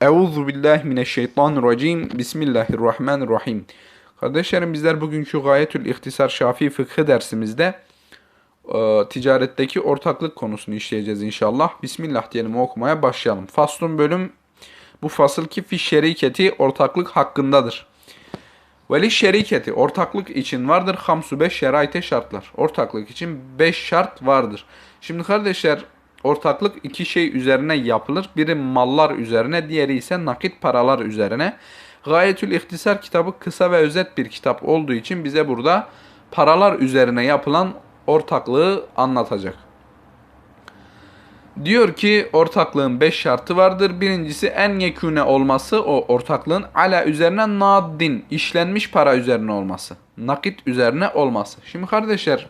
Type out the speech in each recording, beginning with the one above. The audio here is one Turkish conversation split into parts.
Euzu billahi mineşşeytanirracim. Bismillahirrahmanirrahim. Kardeşlerim bizler bugünkü Gayetül İhtisar Şafii Fıkhı dersimizde e, ticaretteki ortaklık konusunu işleyeceğiz inşallah. Bismillah diyelim okumaya başlayalım. Faslun bölüm bu fasıl ki fi şeriketi ortaklık hakkındadır. Veli şeriketi ortaklık için vardır. Hamsu beş şeraite şartlar. Ortaklık için beş şart vardır. Şimdi kardeşler ortaklık iki şey üzerine yapılır. Biri mallar üzerine, diğeri ise nakit paralar üzerine. Gayetül İhtisar kitabı kısa ve özet bir kitap olduğu için bize burada paralar üzerine yapılan ortaklığı anlatacak. Diyor ki ortaklığın 5 şartı vardır. Birincisi en yekune olması o ortaklığın ala üzerine naddin işlenmiş para üzerine olması. Nakit üzerine olması. Şimdi kardeşler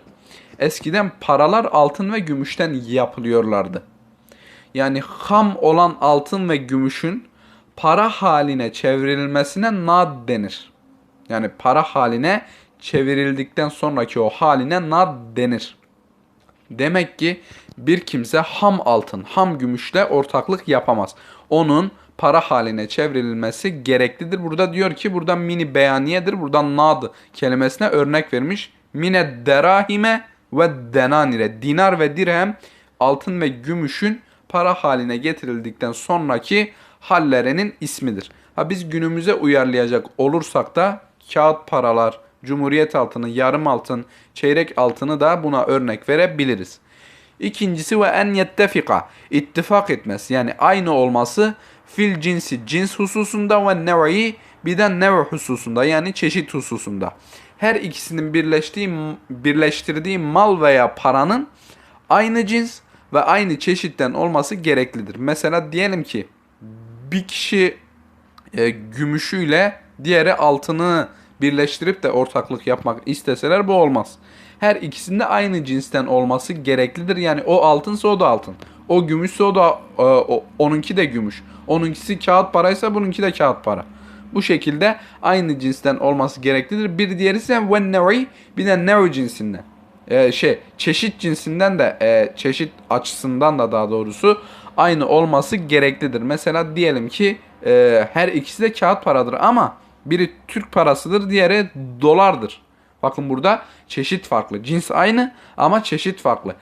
eskiden paralar altın ve gümüşten yapılıyorlardı. Yani ham olan altın ve gümüşün para haline çevrilmesine nad denir. Yani para haline çevirildikten sonraki o haline nad denir. Demek ki bir kimse ham altın, ham gümüşle ortaklık yapamaz. Onun para haline çevrilmesi gereklidir. Burada diyor ki burada mini beyaniyedir. Buradan nad kelimesine örnek vermiş. Mine derahime ve denanire. Dinar ve dirhem altın ve gümüşün para haline getirildikten sonraki hallerinin ismidir. Ha biz günümüze uyarlayacak olursak da kağıt paralar, cumhuriyet altını, yarım altın, çeyrek altını da buna örnek verebiliriz. İkincisi ve en yettefika ittifak etmesi yani aynı olması fil cinsi cins hususunda ve nev'i bir de nev hususunda yani çeşit hususunda. Her ikisinin birleştiği birleştirdiği mal veya paranın aynı cins ve aynı çeşitten olması gereklidir. Mesela diyelim ki bir kişi e, gümüşüyle diğeri altını birleştirip de ortaklık yapmak isteseler bu olmaz. Her ikisinde aynı cinsten olması gereklidir. Yani o altınsa o da altın. O gümüşse o da e, o, onunki de gümüş. Onunkisi kağıt paraysa bununki de kağıt para. Bu şekilde aynı cinsten olması gereklidir. Bir diğeri ise nevi bir de nevi cinsinden. Ee, şey çeşit cinsinden de e, çeşit açısından da daha doğrusu aynı olması gereklidir. Mesela diyelim ki e, her ikisi de kağıt paradır ama biri Türk parasıdır, diğeri dolardır. Bakın burada çeşit farklı. Cins aynı ama çeşit farklı.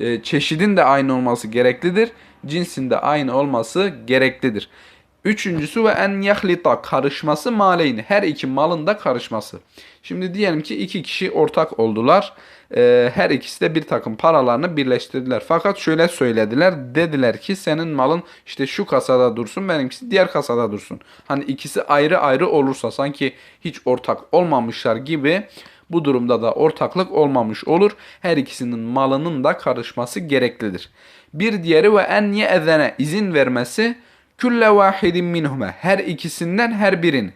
E, çeşidin de aynı olması gereklidir. Cinsin de aynı olması gereklidir. Üçüncüsü ve en yahlita karışması maleyni. Her iki malın da karışması. Şimdi diyelim ki iki kişi ortak oldular. Ee, her ikisi de bir takım paralarını birleştirdiler. Fakat şöyle söylediler. Dediler ki senin malın işte şu kasada dursun benimkisi diğer kasada dursun. Hani ikisi ayrı ayrı olursa sanki hiç ortak olmamışlar gibi bu durumda da ortaklık olmamış olur. Her ikisinin malının da karışması gereklidir. Bir diğeri ve en ye'zene izin vermesi külle vahidin minhuma her ikisinden her birin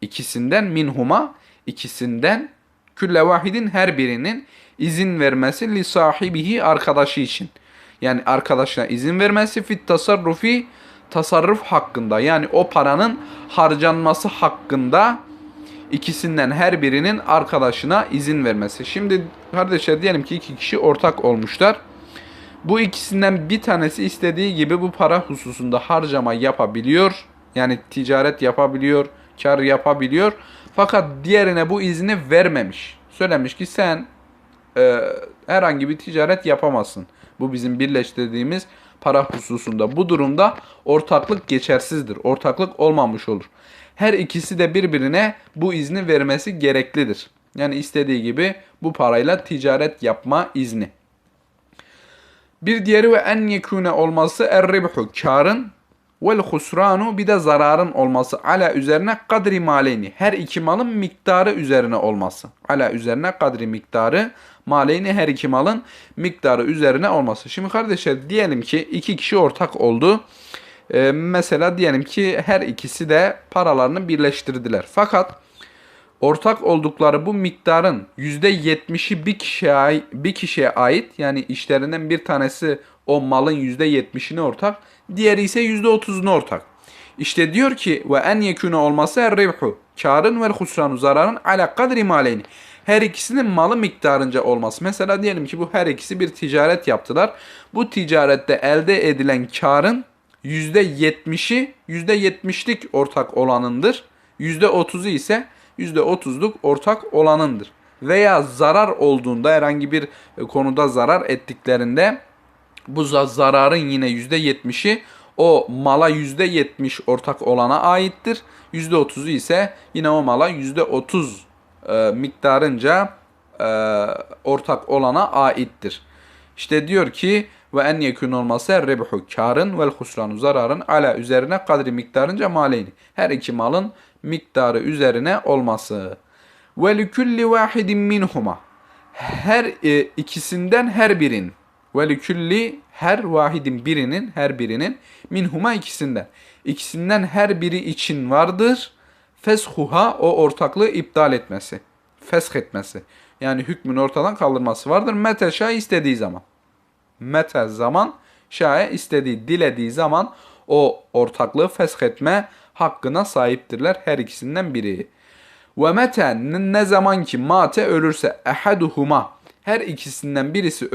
ikisinden minhuma ikisinden külle vahidin her birinin izin vermesi li sahibihi arkadaşı için. Yani arkadaşına izin vermesi fit tasarrufi tasarruf hakkında yani o paranın harcanması hakkında ikisinden her birinin arkadaşına izin vermesi. Şimdi kardeşler diyelim ki iki kişi ortak olmuşlar. Bu ikisinden bir tanesi istediği gibi bu para hususunda harcama yapabiliyor. Yani ticaret yapabiliyor, kar yapabiliyor. Fakat diğerine bu izni vermemiş. Söylemiş ki sen e, herhangi bir ticaret yapamazsın. Bu bizim birleştirdiğimiz para hususunda. Bu durumda ortaklık geçersizdir. Ortaklık olmamış olur. Her ikisi de birbirine bu izni vermesi gereklidir. Yani istediği gibi bu parayla ticaret yapma izni. Bir diğeri ve en yekune olması er-ribhu karın vel husranu bir de zararın olması ala üzerine kadri maleyni her iki malın miktarı üzerine olması. Ala üzerine kadri miktarı maleyni her iki malın miktarı üzerine olması. Şimdi kardeşler diyelim ki iki kişi ortak oldu. Ee, mesela diyelim ki her ikisi de paralarını birleştirdiler. Fakat ortak oldukları bu miktarın %70'i bir kişiye, bir kişiye ait. Yani işlerinden bir tanesi o malın %70'ine ortak. Diğeri ise %30'una ortak. İşte diyor ki ve en yekune olması er ribhu. Karın ve husranu zararın ala kadri maleyni. Her ikisinin malı miktarınca olması. Mesela diyelim ki bu her ikisi bir ticaret yaptılar. Bu ticarette elde edilen karın %70'i %70'lik ortak olanındır. %30'u ise %30'luk ortak olanındır. Veya zarar olduğunda herhangi bir e, konuda zarar ettiklerinde bu za- zararın yine %70'i o mala %70 ortak olana aittir. %30'u ise yine o mala %30 e, miktarınca e, ortak olana aittir. İşte diyor ki ve en yekun olması rebhu karın vel husranu zararın ala üzerine kadri miktarınca maleyni. Her iki malın miktarı üzerine olması. Ve likulli vahidin minhuma. Her e, ikisinden her birin. Ve likulli her vahidin birinin her birinin minhuma ikisinden. İkisinden her biri için vardır. Feshuha o ortaklığı iptal etmesi. Fesh etmesi. Yani hükmün ortadan kaldırması vardır. Mete şah istediği zaman. Mete zaman şahe istediği, dilediği zaman o ortaklığı fesh etme hakkına sahiptirler her ikisinden biri. Ve mete ne zaman ki mate ölürse ehaduhuma her ikisinden birisi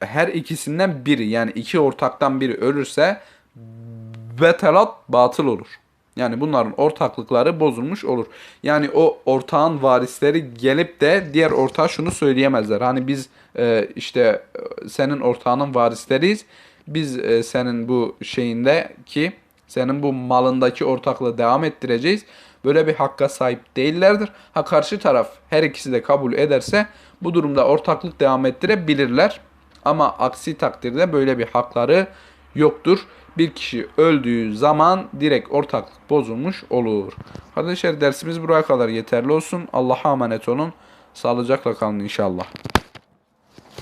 her ikisinden biri yani iki ortaktan biri ölürse betelat batıl olur. Yani bunların ortaklıkları bozulmuş olur. Yani o ortağın varisleri gelip de diğer ortağa şunu söyleyemezler. Hani biz e, işte e, senin ortağının varisleriyiz. Biz e, senin bu şeyinde ki senin bu malındaki ortaklığı devam ettireceğiz. Böyle bir hakka sahip değillerdir. Ha karşı taraf her ikisi de kabul ederse bu durumda ortaklık devam ettirebilirler. Ama aksi takdirde böyle bir hakları yoktur. Bir kişi öldüğü zaman direkt ortaklık bozulmuş olur. Kardeşler dersimiz buraya kadar yeterli olsun. Allah'a emanet olun. Sağlıcakla kalın inşallah.